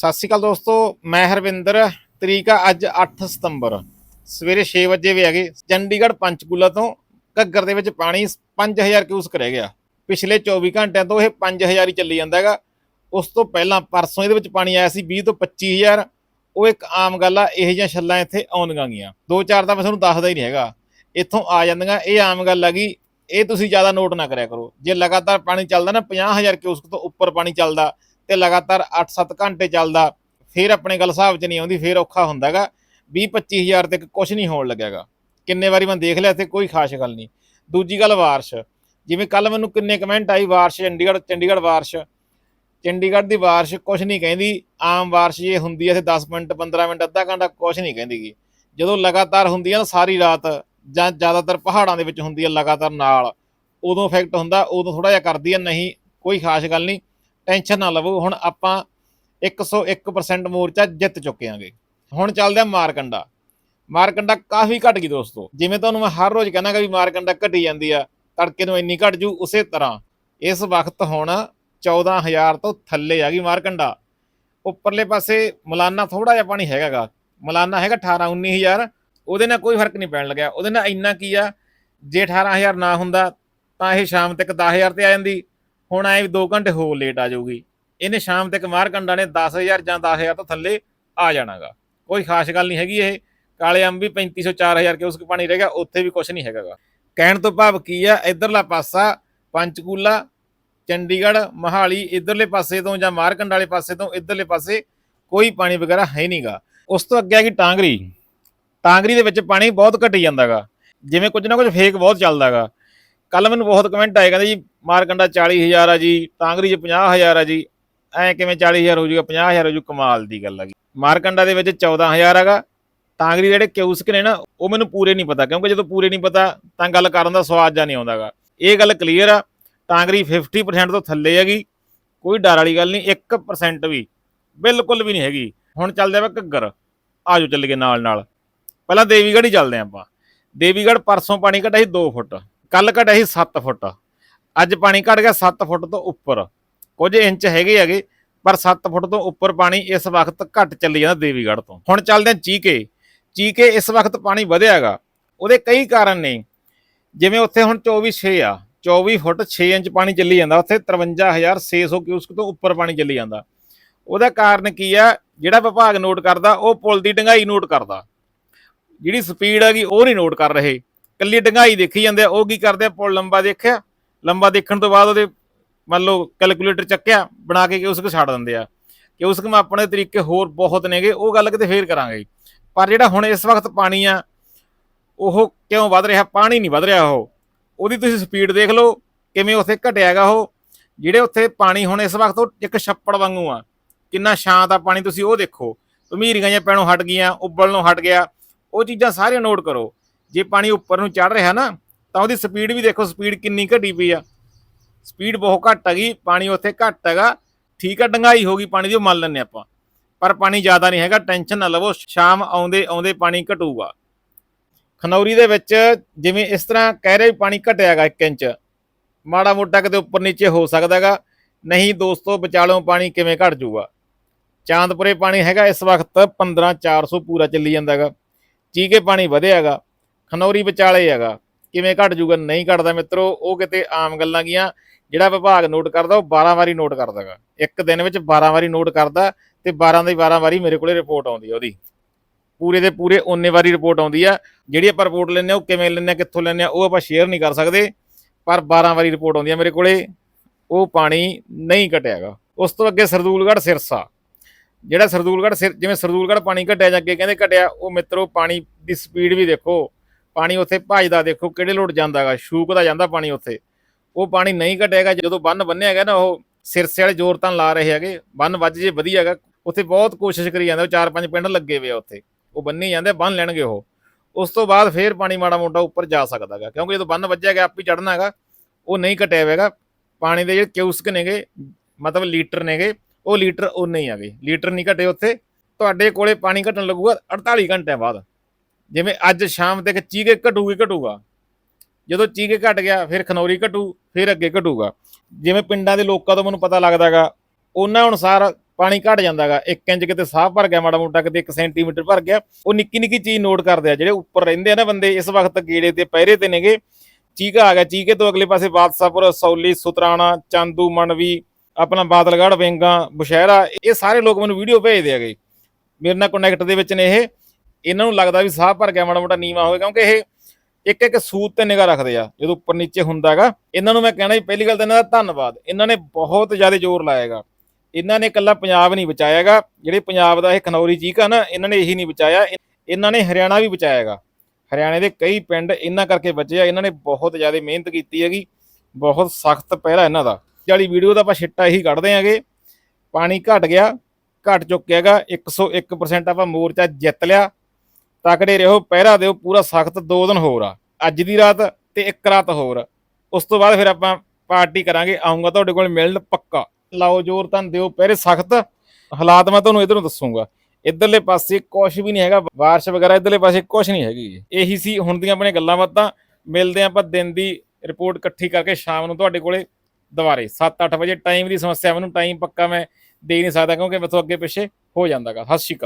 ਸਤਿ ਸ਼੍ਰੀ ਅਕਾਲ ਦੋਸਤੋ, ਮੈਂ ਹਰਵਿੰਦਰ, ਤਰੀਕ ਆ ਅੱਜ 8 ਸਤੰਬਰ, ਸਵੇਰੇ 6 ਵਜੇ ਵੀ ਹੈਗੇ, ਚੰਡੀਗੜ੍ਹ ਪੰਚਕੂਲਾ ਤੋਂ ਘੱਗਰ ਦੇ ਵਿੱਚ ਪਾਣੀ 5000 ਕਿਊਸਕ ਰਹਿ ਗਿਆ। ਪਿਛਲੇ 24 ਘੰਟਿਆਂ ਤੋਂ ਇਹ 5000 ਹੀ ਚੱਲੀ ਜਾਂਦਾ ਹੈਗਾ। ਉਸ ਤੋਂ ਪਹਿਲਾਂ ਪਰਸੋਂ ਇਹਦੇ ਵਿੱਚ ਪਾਣੀ ਆਇਆ ਸੀ 20 ਤੋਂ 25000 ਉਹ ਇੱਕ ਆਮ ਗੱਲ ਆ, ਇਹੋ ਜਿਹੀਆਂ ਛੱਲਾਂ ਇੱਥੇ ਆਉਂਦੀਆਂ ਗੀਆਂ। ਦੋ ਚਾਰ ਤਾਂ ਮੈਂ ਤੁਹਾਨੂੰ ਦੱਸਦਾ ਹੀ ਨਹੀਂ ਹੈਗਾ। ਇੱਥੋਂ ਆ ਜਾਂਦੀਆਂ, ਇਹ ਆਮ ਗੱਲ ਹੈਗੀ ਇਹ ਤੁਸੀਂ ਜ਼ਿਆਦਾ ਨੋਟ ਨਾ ਕਰਿਆ ਕਰੋ। ਜੇ ਲਗਾਤਾਰ ਪਾਣੀ ਚੱਲਦਾ ਨਾ 50000 ਕਿਊਸਕ ਤੋਂ ਉੱਪਰ ਪਾਣੀ ਚੱਲਦਾ ਤੇ ਲਗਾਤਾਰ 8-7 ਘੰਟੇ ਚੱਲਦਾ, ਫਿਰ ਆਪਣੇ ਗੱਲ ਹਿਸਾਬ 'ਚ ਨਹੀਂ ਆਉਂਦੀ, ਫਿਰ ਔਖਾ ਹੁੰਦਾਗਾ। 20-25000 ਤੱਕ ਕੁਝ ਨਹੀਂ ਹੋਣ ਲੱਗਿਆਗਾ। ਕਿੰਨੇ ਵਾਰੀ ਮੈਂ ਦੇਖ ਲਿਆ, ਇੱਥੇ ਕੋਈ ਖਾਸ ਗੱਲ ਨਹੀਂ। ਦੂਜੀ ਗੱਲ ਵਾਰਸ਼। ਜਿਵੇਂ ਕੱਲ ਮੈਨੂੰ ਕਿੰਨੇ ਕਮੈਂਟ ਆਈ ਵਾਰਸ਼ ਚੰਡੀਗੜ੍ਹ ਚੰਡੀਗੜ੍ਹ ਵਾਰਸ਼। ਚੰਡੀਗੜ੍ਹ ਦੀ ਬਾਰਿਸ਼ ਕੁਝ ਨਹੀਂ ਕਹਿੰਦੀ। ਆਮ ਬਾਰਿਸ਼ ਇਹ ਹੁੰਦੀ ਹੈ ਤੇ 10 ਮਿੰਟ 15 ਮਿੰਟ, ਅੱਧਾ ਘੰਟਾ ਕੁਝ ਨਹੀਂ ਕਹਿੰਦੀਗੀ। ਜਦੋਂ ਲਗਾਤਾਰ ਹੁੰਦੀ ਆ ਨਾ ਸਾਰੀ ਰਾਤ, ਜਾਂ ਜ਼ਿਆਦਾਤਰ ਪਹਾੜਾਂ ਦੇ ਵਿੱਚ ਹੁੰਦੀ ਹੈ ਲਗਾਤਾਰ ਨਾਲ, ਉਦੋਂ ਇਫੈਕਟ ਹੁੰਦਾ, ਉਦੋਂ ਥੋੜਾ ਜਿਹਾ ਕਰਦੀ ਹੈ ਨਹੀਂ, ਕੋਈ ਖਾਸ ਗੱਲ ਨਹੀਂ। ਟੈਨਸ਼ਨ ਨਾ ਲਵੋ, ਹੁਣ ਆਪਾਂ 101% ਮੋਰਚਾ ਜਿੱਤ ਚੁੱਕੇ ਆਂਗੇ। ਹੁਣ ਚੱਲਦੇ ਆ ਮਾਰਕੰਡਾ। ਮਾਰਕੰਡਾ ਕਾਫੀ ਘਟ ਗਈ ਦੋਸਤੋ। ਜਿਵੇਂ ਤੁਹਾਨੂੰ ਮੈਂ ਹਰ ਰੋਜ਼ ਕਹਿੰਦਾ ਕਿ ਵੀ ਮਾਰਕੰਡਾ ਘਟੀ ਜਾਂਦੀ ਆ, ਤੜਕੇ ਨੂੰ ਇੰਨੀ ਘਟ ਜੂ, ਉਸੇ ਤਰ੍ਹਾਂ। ਇਸ ਵਕਤ ਹੁਣ 14000 ਤੋਂ ਥੱਲੇ ਆ ਗਈ ਮਾਰਕੰਡਾ। ਉੱਪਰਲੇ ਪਾਸੇ ਮਲਾਨਾ ਥੋੜਾ ਜਿਹਾ ਪਾਣੀ ਹੈਗਾਗਾ। ਮਲਾਨਾ ਹੈਗਾ 18 19000 ਉਹਦੇ ਨਾਲ ਕੋਈ ਫ਼ਰਕ ਨਹੀਂ ਪੈਣ ਲੱਗਿਆ। ਉਹਦੇ ਨਾਲ ਇੰਨਾ ਕੀ ਆ, ਜੇ 18000 ਨਾ ਹੁੰਦਾ, ਤਾਂ ਇਹ ਸ਼ਾਮ ਤੱਕ 10000 ਤੇ ਆ ਜਾਂਦੀ। ਹੁਣ ਐ ਵੀ 2 ਘੰਟੇ ਹੋਰ ਲੇਟ ਆ ਜਾਊਗੀ। ਇਹਨੇ ਸ਼ਾਮ ਤੱਕ ਮਾਰਕੰਡਾ ਨੇ 10000 ਜਾਂ 10000 ਤੋਂ ਥੱਲੇ ਆ ਜਾਣਾਗਾ। ਕੋਈ ਖਾਸ ਗੱਲ ਨਹੀਂ ਹੈਗੀ ਇਹ। ਕਾਲੇ ਅੰਬ ਵੀ 3500 4000 ਕੇ ਉਸ ਪਾਣੀ ਰਹਿ ਗਿਆ, ਉੱਥੇ ਵੀ ਕੁਝ ਨਹੀਂ ਹੈਗਾਗਾ। ਕਹਿਣ ਤੋਂ ਭਾਵ ਕੀ ਆ, ਇਧਰਲਾ ਪਾਸਾ ਪੰਚਕੂਲਾ, ਚੰਡੀਗੜ੍ਹ, ਮਹਾਲੀ, ਇਧਰਲੇ ਪਾਸੇ ਤੋਂ ਜਾਂ ਮਾਰਕੰਡ ਵਾਲੇ ਪਾਸੇ ਤੋਂ ਇਧਰਲੇ ਪਾਸੇ ਕੋਈ ਪਾਣੀ ਵਗੈਰਾ ਹੈ ਨਹੀਂਗਾ। ਉਸ ਤੋਂ ਅੱਗੇ ਆ ਗਈ ਟਾਂਗਰੀ। ਟਾਂਗਰੀ ਦੇ ਵਿੱਚ ਪਾਣੀ ਬਹੁਤ ਘਟੀ ਜਾਂਦਾਗਾ। ਜਿਵੇਂ ਕੁਝ ਨਾ ਕੁਝ ਫੇਕ ਬਹੁਤ ਚੱਲਦਾਗਾ। ਕੱਲ ਮੈਨੂੰ ਬਹੁਤ ਕਮੈਂਟ ਆਏ, ਕਹਿੰਦੇ ਜੀ ਮਾਰਕੰਡਾ 40000 ਆ ਜੀ, ਟਾਂਗਰੀ 'ਚ 50000 ਆ ਜੀ, ਐ ਕਿਵੇਂ 40000 ਹੋ ਜਾਊਗਾ 50000 ਹੋ ਜੂ, ਕਮਾਲ ਦੀ ਗੱਲ ਆ ਜੀ। ਮਾਰਕੰਡਾ ਦੇ ਵਿੱਚ 14000 ਹੈਗਾ, ਟਾਂਗਰੀ ਜਿਹੜੇ ਕਿਊਸਕ ਨੇ ਨਾ, ਉਹ ਮੈਨੂੰ ਪੂਰੇ ਨਹੀਂ ਪਤਾ, ਕਿਉਂਕਿ ਜਦੋਂ ਪੂਰੇ ਨਹੀਂ ਪਤਾ, ਤਾਂ ਗੱਲ ਕਰਨ ਦਾ ਸਵਾਦ ਜਾਂ ਨਹੀਂ ਆਉਂਦਾਗਾ। ਇਹ ਗੱਲ ਕਲੀਅਰ ਆ, ਟਾਂਗਰੀ 50% ਤੋਂ ਥੱਲੇ ਹੈਗੀ, ਕੋਈ ਡਰ ਵਾਲੀ ਗੱਲ ਨਹੀਂ 1% ਵੀ, ਬਿਲਕੁਲ ਵੀ ਨਹੀਂ ਹੈਗੀ। ਹੁਣ ਚੱਲਦੇ ਆਪਾਂ ਘੱਗਰ, ਆਜੋ ਚੱਲੀਏ ਨਾਲ ਨਾਲ ਪਹਿਲਾਂ ਦੇਵੀਗੜ੍ਹ ਹੀ ਚੱਲਦੇ ਹਾਂ ਆਪਾਂ। ਦੇਵੀਗੜ੍ਹ ਪਰਸੋਂ ਪਾਣੀ ਘਟਿਆ ਸੀ 2 ਫੁੱਟ। ਕੱਲ ਘਟਿਆ ਸੀ 7 ਫੁੱਟ। ਅੱਜ ਪਾਣੀ ਘਟ ਗਿਆ 7 ਫੁੱਟ ਤੋਂ ਉੱਪਰ। ਕੁਝ ਇੰਚ ਹੈਗੇ ਹੈਗੇ, ਪਰ 7 ਫੁੱਟ ਤੋਂ ਉੱਪਰ ਪਾਣੀ ਇਸ ਵਕਤ ਘਟ ਚੱਲੀ ਜਾਂਦਾ ਦੇਵੀਗੜ੍ਹ ਤੋਂ। ਹੁਣ ਚੱਲਦੇ ਹਾਂ ਚੀਕੇ। ਚੀਕੇ ਇਸ ਵਕਤ ਪਾਣੀ ਵਧਿਆ ਹੈਗਾ ਉਹਦੇ ਕਈ ਕਾਰਨ ਨੇ। ਜਿਵੇਂ ਉੱਥੇ ਹੁਣ 24 6 ਆ। 24 ਫੁੱਟ 6 ਇੰਚ ਪਾਣੀ ਚੱਲੀ ਜਾਂਦਾ। ਉੱਥੇ 53600 ਕਿਊਸਕ ਤੋਂ ਉੱਪਰ ਪਾਣੀ ਚੱਲੀ ਜਾਂਦਾ। ਉਹਦਾ ਕਾਰਨ ਕੀ ਆ? ਜਿਹੜਾ ਵਿਭਾਗ ਨੋਟ ਕਰਦਾ, ਉਹ ਪੁਲ ਦੀ ਡੰਗਾਈ ਨੋਟ ਕਰਦਾ। ਜਿਹੜੀ ਸਪੀਡ ਹੈਗੀ, ਉਹ ਨਹੀਂ ਨੋਟ ਕਰ ਰਹੇ। ਕੱਲੀ ਡੰਗਾਈ ਦੇਖੀ ਜਾਂਦੇ ਆ, ਉਹ ਕੀ ਕਰਦੇ ਆ, ਪੁਲ ਲੰਬਾ ਦੇਖਿਆ, ਲੰਬਾ ਦੇਖਣ ਤੋਂ ਬਾਅਦ ਉਹਦੇ ਮੰਨ ਲਓ ਕੈਲਕੂਲੇਟਰ ਚੱਕਿਆ, ਬਣਾ ਕੇ ਕਿਊਸਕ ਛੱਡ ਦਿੰਦੇ ਆ। ਕਿ ਕਿਊਸਕ ਮੈਂ ਆਪਣੇ ਤਰੀਕੇ ਹੋਰ ਬਹੁਤ ਨੇਗੇ, ਉਹ ਗੱਲ ਕਿਤੇ ਫੇਰ ਕਰਾਂਗੇ। ਪਰ ਜਿਹੜਾ ਹੁਣ ਇਸ ਵਕਤ ਪਾਣੀ ਆ, ਉਹ ਕਿਉਂ ਵੱਧ ਰਿਹਾ? ਪਾਣੀ ਨਹੀਂ ਵੱਧ ਰਿਹਾ ਉਹ। ਉਹਦੀ ਤੁਸੀਂ ਸਪੀਡ ਦੇਖ ਲਓ, ਕਿਵੇਂ ਉੱਥੇ ਘਟਿਆਗਾ ਉਹ। ਜਿਹੜੇ ਉੱਥੇ ਪਾਣੀ ਹੁਣ ਇਸ ਵਕਤ ਉਹ ਇੱਕ ਛੱਪੜ ਵਾਂਗੂ ਆ। ਕਿੰਨਾ ਸ਼ਾਂਤ ਆ ਪਾਣੀ, ਤੁਸੀਂ ਉਹ ਦੇਖੋ। ਭਮੀਰੀਆਂ ਜਿਹੀਆਂ ਪੈਣੋਂ ਹਟ ਗਈਆਂ, ਉੱਬਲਣੋਂ ਹਟ ਗਿਆ। ਉਹ ਚੀਜ਼ਾਂ ਸਾਰੀਆਂ ਨੋਟ ਕਰੋ। ਜੇ ਪਾਣੀ ਉੱਪਰ ਨੂੰ ਚੜ ਰਿਹਾ ਨਾ, ਤਾਂ ਉਹਦੀ ਸਪੀਡ ਵੀ ਦੇਖੋ ਸਪੀਡ ਕਿੰਨੀ ਘਟੀ ਪਈ ਆ। ਸਪੀਡ ਬਹੁਤ ਘੱਟ ਹੈਗੀ ਪਾਣੀ ਉੱਥੇ ਘੱਟ ਹੈਗਾ, ਠੀਕ ਆ ਡੰਗਾਈ ਹੋ ਗਈ ਪਾਣੀ ਦੀ, ਉਹ ਮੰਨ ਲੈਂਦੇ ਆਪਾਂ। ਪਰ ਪਾਣੀ ਜ਼ਿਆਦਾ ਨਹੀਂ ਹੈਗਾ ਟੈਨਸ਼ਨ ਨਾ ਲਵੋ, ਸ਼ਾਮ ਆਉਂਦੇ ਆਉਂਦੇ ਪਾਣੀ ਘਟੂਗਾ। ਖਨੌਰੀ ਦੇ ਵਿੱਚ ਜਿਵੇਂ ਇਸ ਤਰ੍ਹਾਂ ਕਹਿ ਰਹੇ ਵੀ ਪਾਣੀ ਘਟਿਆਗਾ 1 ਇੰਚ, ਮਾੜਾ ਮੋਟਾ ਕਿਤੇ ਉੱਪਰ ਨੀਚੇ ਹੋ ਸਕਦਾਗਾ ਨਹੀਂ ਦੋਸਤੋ, ਵਿਚਾਲੋਂ ਪਾਣੀ ਕਿਵੇਂ ਘਟ ਜਾਊਗਾ? ਚਾਂਦਪੁਰੇ ਪਾਣੀ ਹੈਗਾ ਇਸ ਵਕਤ 15400 ਪੂਰਾ ਚੱਲੀ ਜਾਂਦਾਗਾ ਚੀਕੇ ਪਾਣੀ ਵਧਿਆਗਾ ਖਨੌਰੀ ਵਿਚਾਲੇ ਹੈਗਾ। ਕਿਵੇਂ ਘਟ ਜੂਗਾ, ਨਹੀਂ ਘਟਦਾ ਮਿੱਤਰੋ, ਉਹ ਕਿਤੇ ਆਮ ਗੱਲਾਂ ਗੀਆਂ। ਜਿਹੜਾ ਵਿਭਾਗ ਨੋਟ ਕਰਦਾ, ਉਹ 12 ਵਾਰੀ ਨੋਟ ਕਰਦਾਗਾ ਇੱਕ ਦਿਨ ਵਿੱਚ 12 ਵਾਰੀ ਨੋਟ ਕਰਦਾ ਤੇ 12 ਦੀ 12 ਵਾਰੀ ਮੇਰੇ ਕੋਲੇ ਰਿਪੋਰਟ ਆਉਂਦੀ ਆ ਉਹਦੀ। ਪੂਰੇ ਦੇ ਪੂਰੇ ਓਨੇ ਵਾਰੀ ਰਿਪੋਰਟ ਆਉਂਦੀ ਆ। ਜਿਹੜੀ ਆਪਾਂ ਰਿਪੋਰਟ ਲੈਂਦੇ ਆ, ਉਹ ਕਿਵੇਂ ਲੈਂਦੇ ਆ, ਕਿੱਥੋਂ ਲੈਂਦੇ ਆ, ਉਹ ਆਪਾਂ ਸ਼ੇਅਰ ਨਹੀਂ ਕਰ ਸਕਦੇ। ਪਰ 12 ਵਾਰੀ ਰਿਪੋਰਟ ਆਉਂਦੀ ਆ ਮੇਰੇ ਕੋਲੇ। ਉਹ ਪਾਣੀ ਨਹੀਂ ਘਟਿਆਗਾ ਉਸ ਤੋਂ ਅੱਗੇ ਸਰਦੂਲਗੜ੍ਹ ਸਿਰਸਾ। ਜਿਹੜਾ ਸਰਦੂਲਗੜ੍ਹ ਸਿਰ, ਜਿਵੇਂ ਸਰਦੂਲਗੜ੍ਹ ਪਾਣੀ ਘਟਿਆ ਜਾਂ ਅੱਗੇ ਕਹਿੰਦੇ ਘਟਿਆ, ਉਹ ਮਿੱਤਰੋ ਪਾਣੀ ਦੀ ਸਪੀਡ ਵੀ ਦੇਖੋ। ਪਾਣੀ ਉੱਥੇ ਭੱਜਦਾ, ਦੇਖੋ ਕਿਹੜੇ ਲੋਟ ਜਾਂਦਾਗਾ ਸ਼ੂਕਦਾ ਜਾਂਦਾ ਪਾਣੀ ਉੱਥੇ। ਉਹ ਪਾਣੀ ਨਹੀਂ ਘਟੇਗਾ ਜਦੋਂ ਬੰਨ ਬੰਨਿਆ ਹੈਗਾ ਨਾ, ਉਹ ਸਿਰਸੇ ਵਾਲੇ ਜ਼ੋਰ ਤਾਂ ਲਾ ਰਹੇ ਹੈਗੇ, ਬੰਨ ਵੱਜ ਜੇ ਵਧੀਆ ਹੈਗਾ, ਉੱਥੇ ਬਹੁਤ ਕੋਸ਼ਿਸ਼ ਕਰੀ ਜਾਂਦੇ, ਉਹ ਚਾਰ ਪੰਜ ਪਿੰਡ ਲੱਗੇ ਹੋਏ ਆ ਉੱਥੇ। ਉਹ ਬੰਨੀ ਜਾਂਦੇ, ਬੰਨ ਲੈਣਗੇ ਉਹ। ਉਸ ਤੋਂ ਬਾਅਦ ਫੇਰ ਪਾਣੀ ਮਾੜਾ ਮੋਟਾ ਉੱਪਰ ਜਾ ਸਕਦਾਗਾ, ਕਿਉਂਕਿ ਜਦੋਂ ਬੰਨ ਵੱਜਿਆ ਗਿਆ ਆਪ ਹੀ ਚੜਨਾ ਹੈਗਾ, ਉਹ ਨਹੀਂ ਘਟਿਆ ਹੋਵੇਗਾ ਪਾਣੀ ਦੇ ਜਿਹੜੇ ਕਿਊਸਕ ਨੇਗੇ, ਮਤਲਬ ਲੀਟਰ ਨੇਗੇ, ਉਹ ਲੀਟਰ ਉਨੇ ਆ ਗਏ ਲੀਟਰ ਨਹੀਂ ਘਟੇ ਉੱਥੇ। ਤੁਹਾਡੇ ਕੋਲੇ ਪਾਣੀ ਘਟਣ ਲੱਗੂਗਾ 48 ਘੰਟਿਆਂ ਬਾਅਦ। ਜਿਵੇਂ ਅੱਜ ਸ਼ਾਮ ਤੱਕ ਚੀਕੇ ਘਟੂਗੀ, ਘਟੂਗਾ। ਜਦੋਂ ਚੀਕੇ ਘਟ ਗਿਆ, ਫਿਰ ਖਨੌਰੀ ਘਟੂ, ਫਿਰ ਅੱਗੇ ਘਟੂਗਾ। ਜਿਵੇਂ ਪਿੰਡਾਂ ਦੇ ਲੋਕਾਂ ਤੋਂ ਮੈਨੂੰ ਪਤਾ ਲੱਗਦਾਗਾ, ਉਹਨਾਂ ਅਨੁਸਾਰ ਪਾਣੀ ਘਟ ਜਾਂਦਾਗਾ। 1 ਇੰਚ ਕਿਤੇ ਸਾਹ ਭਰ ਗਿਆ, ਮਾੜਾ ਮੋਟਾ ਕਿਤੇ 1 ਸੈਂਟੀਮੀਟਰ ਭਰ ਗਿਆ, ਉਹ ਨਿੱਕੀ ਨਿੱਕੀ ਚੀਜ਼ ਨੋਟ ਕਰਦੇ ਆ। ਜਿਹੜੇ ਉੱਪਰ ਰਹਿੰਦੇ ਆ ਨਾ ਬੰਦੇ, ਇਸ ਵਕਤ ਗੇੜੇ ਤੇ ਪਹਿਰੇ ਤੇ ਨੇਗੇ ਚੀਕਾ ਆ ਗਿਆ। ਚੀਕੇ ਤੋਂ ਅਗਲੇ ਪਾਸੇ ਬਾਦਸ਼ਾਹਪੁਰ, ਸੌਲੀ, ਸੁਤਰਾਣਾ, ਚਾਂਦੂ ਮਨਵੀ ਆਪਣਾ ਬਾਦਲਗੜ੍ਹ, ਵੇਂਗਾ, ਬੁਸ਼ਹਿਰਾ, ਇਹ ਸਾਰੇ ਲੋਕ ਮੈਨੂੰ ਵੀਡੀਓ ਭੇਜਦੇ ਹੈਗੇ। ਮੇਰੇ ਨਾਲ ਕਨੈਕਟ ਦੇ ਵਿੱਚ ਨੇ ਇਹ। ਇਹਨਾਂ ਨੂੰ ਲੱਗਦਾ ਵੀ ਸਾਹ ਭਰ ਗਿਆ, ਮਾੜਾ ਮੋਟਾ ਨੀਵਾ ਹੋਵੇ ਕਿਉਂਕਿ ਇਹ ਇੱਕ ਇੱਕ ਸੂਤ ਤੇ ਨਿਗਾਹ ਰੱਖਦੇ ਆ, ਜਦੋਂ ਉੱਪਰ ਨੀਚੇ ਹੁੰਦਾ ਹੁੰਦਾਗਾ ਇਹਨਾਂ ਨੂੰ ਮੈਂ ਕਹਿਣਾ ਜੀ, ਪਹਿਲੀ ਗੱਲ ਤਾਂ ਇਹਨਾਂ ਦਾ ਧੰਨਵਾਦ। ਇਹਨਾਂ ਨੇ ਬਹੁਤ ਜ਼ਿਆਦਾ ਜ਼ੋਰ ਲਾਇਆਗਾ ਇਹਨਾਂ ਨੇ ਇਕੱਲਾ ਪੰਜਾਬ ਨਹੀਂ ਬਚਾਇਆਗਾ ਜਿਹੜੇ ਪੰਜਾਬ ਦਾ ਇਹ ਖਨੌਰੀ ਚੀਕ ਆ ਨਾ, ਇਹਨਾਂ ਨੇ ਇਹੀ ਨਹੀਂ ਬਚਾਇਆ। ਇਹਨਾਂ ਨੇ ਹਰਿਆਣਾ ਵੀ ਬਚਾਇਆਗਾ ਹਰਿਆਣੇ ਦੇ ਕਈ ਪਿੰਡ ਇਹਨਾਂ ਕਰਕੇ ਬਚੇ ਆ। ਇਹਨਾਂ ਨੇ ਬਹੁਤ ਜ਼ਿਆਦਾ ਮਿਹਨਤ ਕੀਤੀ ਹੈਗੀ। ਬਹੁਤ ਸਖਤ ਪਹਿਰਾ ਇਹਨਾਂ ਦਾ। ਵਾਲੀ ਵੀਡੀਓ ਦਾ ਆਪਾਂ ਛਿੱਟਾ ਇਹੀ ਕੱਢਦੇ ਆਂਗੇ। ਪਾਣੀ ਘਟ ਗਿਆ, ਘਟ ਚੁੱਕਿਆਗਾ 101% ਆਪਾਂ ਮੋਰਚਾ ਜਿੱਤ ਲਿਆ। ਤਕੜੇ ਰਹੋ ਪਹਿਰਾ ਦਿਓ, ਪੂਰਾ ਸਖਤ ਦੋ ਦਿਨ ਹੋਰ ਆ। ਅੱਜ ਦੀ ਰਾਤ ਤੇ ਇੱਕ ਰਾਤ ਹੋਰ। ਉਸ ਤੋਂ ਬਾਅਦ ਫਿਰ ਆਪਾਂ ਪਾਰਟੀ ਕਰਾਂਗੇ ਆਉਂਗਾ ਤੁਹਾਡੇ ਕੋਲ ਮਿਲਣ ਪੱਕਾ। ਲਾਓ ਜ਼ੋਰ ਤਾਂ ਦਿਓ, ਪਹਿਰੇ ਸਖਤ ਹਾਲਾਤ ਮੈਂ ਤੁਹਾਨੂੰ ਇਧਰੋਂ ਦੱਸੂਗਾ। ਇਧਰਲੇ ਪਾਸੇ ਕੁਝ ਵੀ ਨਹੀਂ ਹੈਗਾ, ਬਾਰਿਸ਼ ਵਗੈਰਾ ਇਧਰਲੇ ਪਾਸੇ ਕੁਝ ਨਹੀਂ ਹੈਗੀ। ਇਹੀ ਸੀ ਹੁਣ ਦੀਆਂ ਆਪਣੇ ਗੱਲਾਂ ਬਾਤਾਂ। ਮਿਲਦੇ ਆਪਾਂ ਦਿਨ ਦੀ ਰਿਪੋਰਟ ਇਕੱਠੀ ਕਰਕੇ ਸ਼ਾਮ ਨੂੰ ਤੁਹਾਡੇ ਕੋਲੇ ਦੁਬਾਰੇ। 7-8 ਵਜੇ ਟਾਈਮ ਦੀ ਸਮੱਸਿਆ, ਮੈਨੂੰ ਟਾਈਮ ਪੱਕਾ ਮੈਂ ਦੇ ਨਹੀਂ ਸਕਦਾ ਕਿਉਂਕਿ ਮੈਥੋਂ ਅੱਗੇ ਪਿੱਛੇ ਹੋ ਜਾਂਦਾਗਾ। ਸਤਿ ਸ਼੍ਰੀ ਅਕਾਲ।